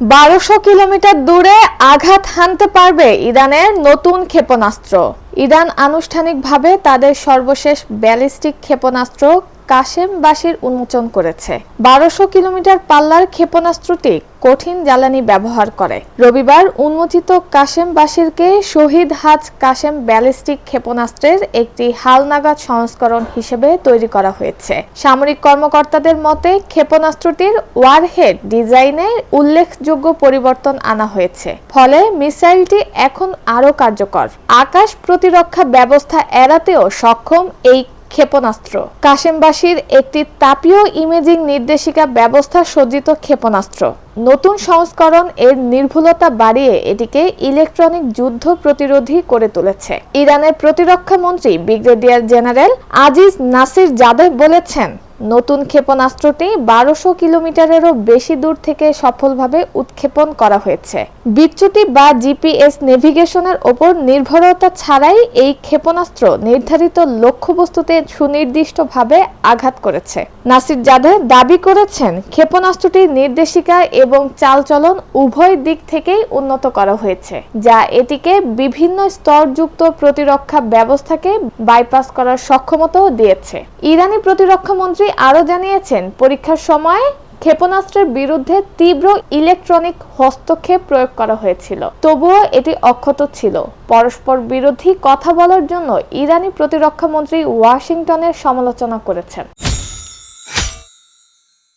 বারোশো কিলোমিটার দূরে আঘাত হানতে পারবে ইরানের নতুন ক্ষেপণাস্ত্র। ইরান আনুষ্ঠানিকভাবে তাদের সর্বশেষ ব্যালিস্টিক ক্ষেপণাস্ত্র কাশেমবাসীর উন্মোচন করেছে। বারোশো কিলোমিটার পাল্লার ক্ষেপণাস্ত্রটি কঠিন জ্বালানি ব্যবহার করে। রবিবার উন্মোচিত কাশেমবাসীরকে শহীদ হাজ কাশেম ব্যালিস্টিক ক্ষেপণাস্ত্রের একটি হালনাগাদ সংস্করণ হিসেবে তৈরি করা হয়েছে। সামরিক কর্মকর্তাদের মতে, ক্ষেপণাস্ত্রটির ওয়ারহেড ডিজাইনে উল্লেখযোগ্য পরিবর্তন আনা হয়েছে। ফলে মিসাইলটি এখন আরও কার্যকর। আকাশ প্রতিরক্ষা ব্যবস্থা এড়াতেও সক্ষম এই ক্ষেপণাস্ত্র। কাশেমবাসীর একটি তাপীয় ইমেজিং নির্দেশিকা ব্যবস্থা সজ্জিত ক্ষেপণাস্ত্র। নতুন সংস্করণ এর নির্ভুলতা বাড়িয়ে এটিকে ইলেকট্রনিক যুদ্ধ প্রতিরোধী করে তুলেছে। ইরানের প্রতিরক্ষা মন্ত্রী brigadier general Aziz Nasir Zadeh বলেছেন নতুন ক্ষেপণাস্ত্রটি বারোশো কিলোমিটারেরও বেশি দূর থেকে সফলভাবে উৎক্ষেপণ করা হয়েছে। বিচ্যুতি বা জিপিএস নেভিগেশনের ওপর নির্ভরতা ছাড়াই এই ক্ষেপণাস্ত্র নির্ধারিত লক্ষ্যবস্তুতে সুনির্দিষ্টভাবে আঘাত করেছে। নাসির জাদে দাবি করেছেন ক্ষেপণাস্ত্রটির নির্দেশিকা এবং চালচলন উভয় দিক থেকেই উন্নত করা হয়েছে, যা এটিকে বিভিন্ন স্তরযুক্ত প্রতিরক্ষা ব্যবস্থাকে বাইপাস করার সক্ষমতাও দিয়েছে। ইরানি প্রতিরক্ষা মন্ত্রী আরও জানিয়েছেন, পরীক্ষার সময় ক্ষেপণাস্ত্রের বিরুদ্ধে তীব্র ইলেকট্রনিক হস্তক্ষেপ প্রয়োগ করা হয়েছিল। তবুও এটি অক্ষত ছিল। পরস্পর বিরোধী কথা বলার জন্য ইরানি প্রতিরক্ষামন্ত্রী ওয়াশিংটনের সমালোচনা করেছেন।